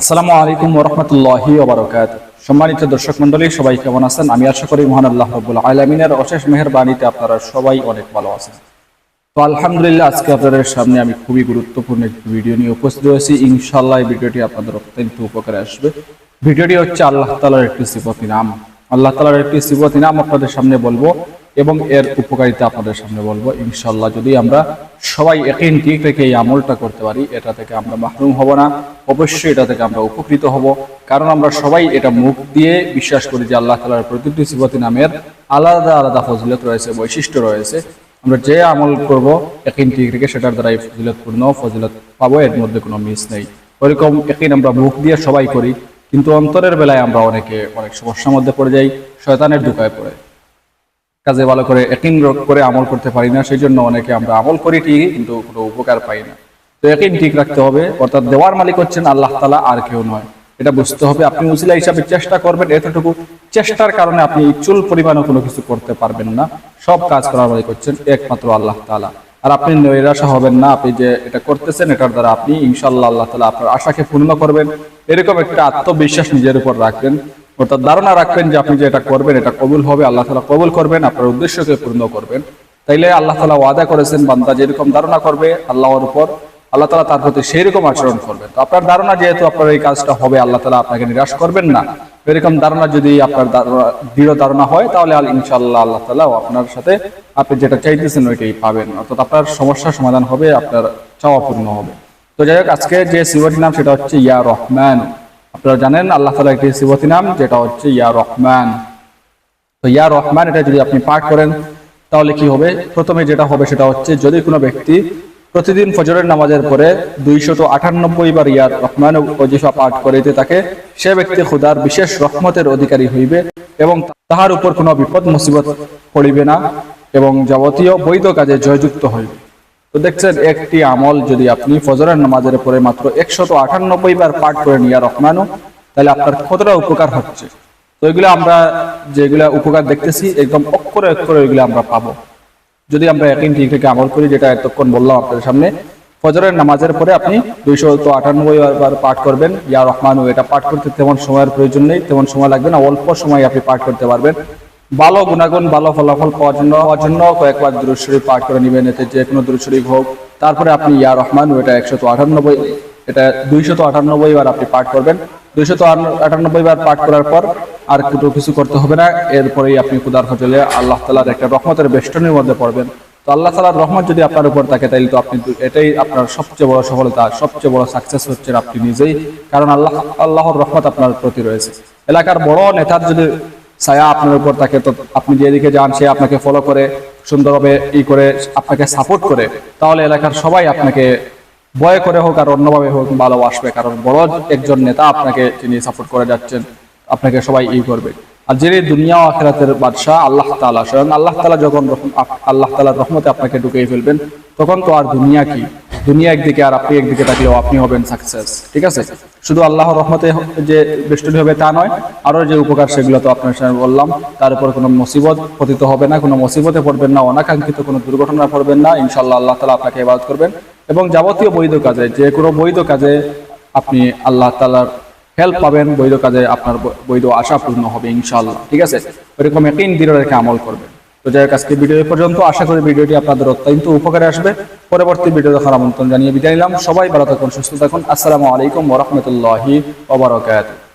আসসালামু আলাইকুম ওরহমতুল্লাহি ওবরাকাত সম্মানিত দর্শক মন্ডলী সবাই কেমন আছেন? আমি আশা করি মহান আল্লাহ রব্বুল আলমিনের অশেষ মেহরবানিতে আপনারা সবাই অনেক ভালো আছেন। তো আলহামদুলিল্লাহ, আজকে আপনাদের সামনে আমি খুবই গুরুত্বপূর্ণ একটি ভিডিও নিয়ে উপস্থিত হয়েছি। ইনশাল্লাহ এই ভিডিওটি আপনাদের অত্যন্ত উপকারে আসবে। ভিডিওটি হচ্ছে আল্লাহ তালার একটি সিফতি নাম। আল্লাহ তালার একটি সিফতি নাম আপনাদের সামনে বলব। এবং এর উপকারিতা আপনাদের সামনে বলব, ইনশাল্লাহ যদি আমরা সবাই একই ঠিক রেখে এই আমলটা করতে পারি, এটা থেকে আমরা মাহরুম হব না, অবশ্যই এটা থেকে আমরা উপকৃত হব। কারণ আমরা সবাই এটা মুখ দিয়ে বিশ্বাস করি যে আল্লাহ তালার প্রতিটি সিফতি নামের আলাদা আলাদা ফজিলত রয়েছে, বৈশিষ্ট্য রয়েছে। আমরা যে আমল করব একই ঠিক রেখে সেটার দ্বারাই ফজিলতপূর্ণ, ফজিলত পাবো, এর মধ্যে কোনো মিস নেই। ওইরকম একই আমরা মুখ দিয়ে সবাই করি, কিন্তু অন্তরের বেলায় আমরা অনেকে অনেক সমস্যার মধ্যে পড়ে যাই, শয়তানের দুকায় পড়ে। কাজে ভালো করে একই করে আমল করতে পারি না সেই জন্য অনেকে আমরা আমল করি ঠিকই, কিন্তু কোনো উপকার পাই না। তো একই ঠিক রাখতে হবে, অর্থাৎ দেওয়ার মালিক হচ্ছেন আল্লাহ তালা আর কেউ নয়। এটা বুঝতে হবে, আপনি উসিলা হিসাবে চেষ্টা করবেন, এতটুকু চেষ্টার কারণে আপনি চুল পরিমাণও কোনো কিছু করতে পারবেন না। সব কাজ করার মালিক হচ্ছেন একমাত্র আল্লাহ তালা আর আপনি নৈরাশা হবেন না, আপনি যে এটা করতেছেন, এটার দ্বারা আপনি ইনশাল্লাহ আল্লাহ তালা আপনার আশাকে পূর্ণ করবেন। এরকম একটা আত্মবিশ্বাস নিজের উপর রাখবেন। অর্থাৎ ধারণা রাখবেন যে আপনি যে এটা করবেন, এটা কবুল হবে, আল্লাহ তালা কবুল করবেন, আপনার উদ্দেশ্যকে পূর্ণ করবেন। তাইলে আল্লাহ তালা ওয়াদা করেছেন, বান্দা যেরকম ধারণা করবে আল্লাহর উপর, আল্লাহ তালা তার প্রতি সেই রকম আচরণ করবেন। তো আপনার ধারণা যেহেতু আপনার এই কাজটা হবে, আল্লাহ তালা আপনাকে নিরাশ করবেন না। এরকম ধারণা যদি আপনার দৃঢ় ধারণা হয়, তাহলে ইনশাল্লাহ আল্লাহ তালা আপনার সাথে আপনি যেটা চাইতেছেন ওইটাই পাবেন। অর্থাৎ আপনার সমস্যার সমাধান হবে, আপনার চাওয়া পূর্ণ হবে। তো যাই হোক, আজকে যে সিবটির নাম সেটা হচ্ছে ইয়া রহমান। আপনারা জানেন, আল্লাহ তালা একটি সিবতী নাম, যেটা হচ্ছে ইয়া রহমান। তো ইয়া রহমান, এটা যদি আপনি পাঠ করেন, তাহলে কি হবে? প্রথমে যেটা হবে সেটা হচ্ছে, যদি কোনো ব্যক্তি প্রতিদিন ফজরের নামাজের পরে দুইশত আটানব্বই বার ইয়ার রহমান ওজিফা পাঠ করিতে থাকে, সে ব্যক্তি খুদার বিশেষ রহমতের অধিকারী হইবে এবং তাহার উপর কোনো বিপদ মুসিবত পড়িবে না এবং যাবতীয় বৈধ কাজে জয়যুক্ত হইবে। তো দেখছেন, একটি আমল যদি আপনি ফজরের নামাজের পরে মাত্র একশত আটানব্বই বার পাঠ করে নিয়া রহমানও তাহলে আপনার কতটা উপকার হচ্ছে। তো এগুলো আমরা যেগুলা উপকার দেখতেছি, একদম অক্ষরে অক্ষরে এগুলো আমরা পাবো। যদি আমরা একদিন ঠিক থেকে আমল করি, যেটা এতক্ষণ বললাম আপনাদের সামনে, ফজরের নামাজের পরে আপনি দুইশো তো আটানব্বই বার পাঠ করবেন, ইয়া রহমানু, এটা পাঠ করতে তেমন সময়ের প্রয়োজন নেই, তেমন সময় লাগবে না, অল্প সময় আপনি পাঠ করতে পারবেন। ভালো গুণাগুণ, ভালো ফলাফল পাওয়ার জন্য পাওয়ার জন্য কয়েকবার দুরুশরীফ পাঠ করে নেবেন, এতে যে কোনো দুরুশরীফ হোক। তারপরে আপনি ইয়া রহমান এটা একশত আটানব্বই, এটা দুইশত আটানব্বই বার আপনি পাঠ করবেন। দুইশত আটানব্বই বার পাঠ করার পর আর কোনো কিছু করতে হবে না। এরপরেই আপনি কুদার হোটেলে আল্লাহ তালার একটা রহমতের বেষ্টনের মধ্যে পড়বেন। তো আল্লাহ তালার রহমত যদি আপনার উপর থাকে তাহলে তো আপনি এটাই আপনার সবচেয়ে বড় সফলতা, সবচেয়ে বড় সাকসেস হচ্ছে আপনি নিজেই। কারণ আল্লাহ আল্লাহর রহমত আপনার প্রতি রয়েছে। এলাকার বড় নেতার যদি ছায়া আপনার উপর তাকে আপনি যেদিকে যান, সে আপনাকে ফলো করে, সুন্দরভাবে ই করে, আপনাকে সাপোর্ট করে। তাহলে এলাকার সবাই আপনাকে ভয় করে হোক আর অন্যভাবে হোক, ভালোবাসবে। কারণ বড় একজন নেতা আপনাকে তিনি সাপোর্ট করে যাচ্ছেন, আপনাকে সবাই ই করবে। আর যিনি দুনিয়া আখেরাতের বাদশাহ, আল্লাহ তালা স্বয়ং আল্লাহ তালা যখন আল্লাহ তাআলার রহমতে আপনাকে ঢুকিয়ে ফেলবেন, তখন তো আর দুনিয়া কি? দুনিয়া একদিকে আর আপনি একদিকে থাকলেও আপনি হবেন সাকসেস ঠিক আছে? শুধু আল্লাহর রহমতে যে বেষ্টনী হবে তা নয় আরও যে উপকার সেগুলো তো আপনার সামনে বললাম, তার উপর কোনো মুসিবত পতিত হবে না, কোনো মুসিবতে পড়বেন না, অনাকাঙ্ক্ষিত কোনো দুর্ঘটনা পড়বেন না ইনশাল্লাহ আল্লাহ তালা আপনাকে ইবাদত করবেন। এবং যাবতীয় বৈধ কাজে, যে কোনো বৈধ কাজে আপনি আল্লাহ তালার হেল্প পাবেন, বৈধ কাজে আপনার বৈধ আশা পূর্ণ হবে ইনশাল্লাহ ঠিক আছে? ওইরকম একই দৃঢ় রেখে আমল করবেন। তো যাই হোক আজকে ভিডিও পর্যন্ত। আশা করি ভিডিওটি আপনাদের অত্যন্ত উপকারে আসবে। পরবর্তী ভিডিও দেখার আমন্ত্রণ জানিয়ে বিদায় নিলাম। সবাই ভালো থাকুন, সুস্থ থাকুন। আসসালামু আলাইকুম ওরহমতুল্লাহি ওবরাকাতুহ